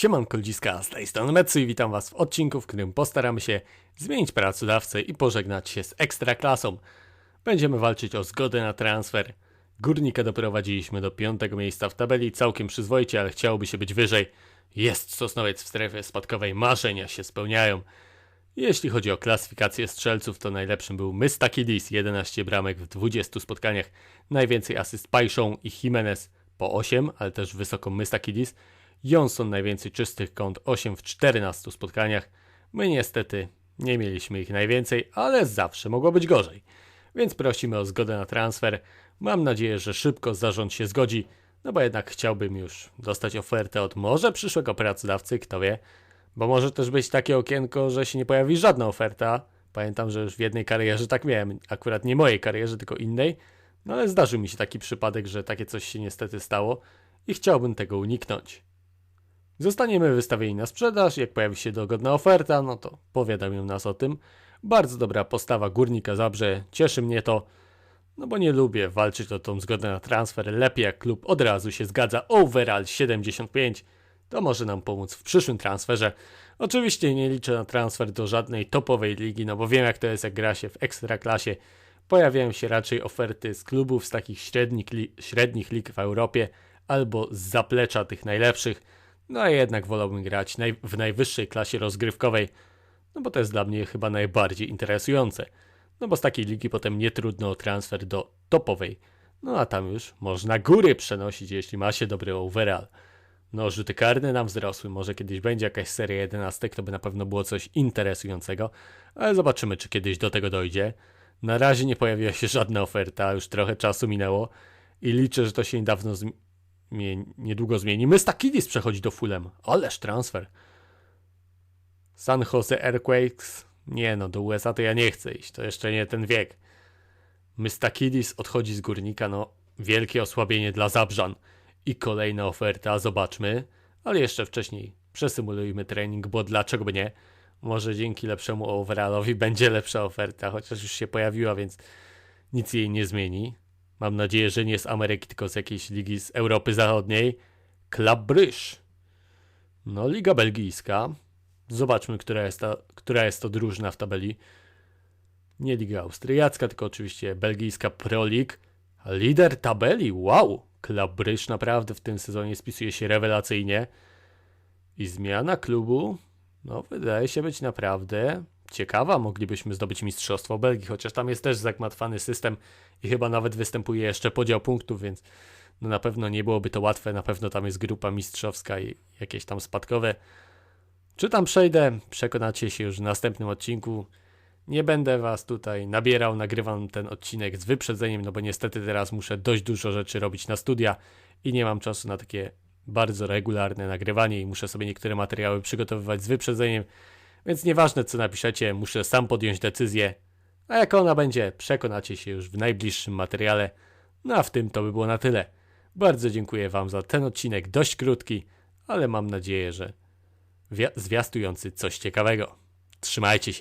Siemanko ludziska, z tej strony Metsu i witam was w odcinku, w którym postaramy się zmienić pracodawcę i pożegnać się z ekstraklasą. Będziemy walczyć o zgodę na transfer. Górnika doprowadziliśmy do piątego miejsca w tabeli, całkiem przyzwoicie, ale chciałoby się być wyżej. Jest Sosnowiec w strefie spadkowej, marzenia się spełniają. Jeśli chodzi o klasyfikację strzelców, to najlepszym był Mystakidis, 11 bramek w 20 spotkaniach, najwięcej asyst Pajszą i Jimenez po 8, ale też wysoko Mystakidis. Johnson najwięcej czystych kąt 8 w 14 spotkaniach. My niestety nie mieliśmy ich najwięcej, ale zawsze mogło być gorzej. Więc prosimy o zgodę na transfer. Mam nadzieję, że szybko zarząd się zgodzi, no bo jednak chciałbym już dostać ofertę od może przyszłego pracodawcy, kto wie. Bo może też być takie okienko, że się nie pojawi żadna oferta. Pamiętam, że już w jednej karierze tak miałem, akurat nie mojej karierze, tylko innej. No ale zdarzył mi się taki przypadek, że takie coś się niestety stało i chciałbym tego uniknąć. Zostaniemy wystawieni na sprzedaż, jak pojawi się dogodna oferta, no to powiadamią nas o tym. Bardzo dobra postawa Górnika Zabrze, cieszy mnie to, no bo nie lubię walczyć o tą zgodę na transfer, lepiej jak klub od razu się zgadza, overall 75, to może nam pomóc w przyszłym transferze. Oczywiście nie liczę na transfer do żadnej topowej ligi, no bo wiem jak to jest jak gra się w ekstraklasie. Pojawiają się raczej oferty z klubów z takich średnich, li średnich lig w Europie albo z zaplecza tych najlepszych. No a jednak wolałbym grać naj w najwyższej klasie rozgrywkowej, no bo to jest dla mnie chyba najbardziej interesujące. No bo z takiej ligi potem nie trudno o transfer do topowej. No a tam już można góry przenosić, jeśli ma się dobry overall. No, rzuty karne nam wzrosły. Może kiedyś będzie jakaś seria 11, to by na pewno było coś interesującego, ale zobaczymy, czy kiedyś do tego dojdzie. Na razie nie pojawiła się żadna oferta, już trochę czasu minęło i liczę, że to się niedawno zmi- niedługo zmieni. Mystakidis przechodzi do Fulham. Ależ transfer. San Jose Earthquakes. Nie no, do USA to ja nie chcę iść. To jeszcze nie ten wiek. Mystakidis odchodzi z górnika. No, wielkie osłabienie dla Zabrzan. I kolejna oferta, zobaczmy. Ale jeszcze wcześniej przesymulujmy trening, bo dlaczego by nie? Może dzięki lepszemu overallowi będzie lepsza oferta, chociaż już się pojawiła, więc nic jej nie zmieni. Mam nadzieję, że nie z Ameryki, tylko z jakiejś ligi z Europy Zachodniej. Club Brugge. No, Liga Belgijska. Zobaczmy, która jest, ta, która jest to drużyna w tabeli. Nie Liga Austriacka, tylko oczywiście belgijska Pro League. Lider tabeli, wow! Club Brugge naprawdę w tym sezonie spisuje się rewelacyjnie. I zmiana klubu, no wydaje się być naprawdę ciekawa. Moglibyśmy zdobyć Mistrzostwo Belgii, chociaż tam jest też zagmatwany system i chyba nawet występuje jeszcze podział punktów, więc no na pewno nie byłoby to łatwe. Na pewno tam jest grupa mistrzowska i jakieś tam spadkowe. Czy tam przejdę? Przekonacie się już w następnym odcinku. Nie będę was tutaj nabierał, nagrywam ten odcinek z wyprzedzeniem, no bo niestety teraz muszę dość dużo rzeczy robić na studia i nie mam czasu na takie bardzo regularne nagrywanie i muszę sobie niektóre materiały przygotowywać z wyprzedzeniem, więc nieważne co napiszecie, muszę sam podjąć decyzję, a jak ona będzie, przekonacie się już w najbliższym materiale. No a w tym to by było na tyle. Bardzo dziękuję Wam za ten odcinek, dość krótki, ale mam nadzieję, że zwiastujący coś ciekawego. Trzymajcie się.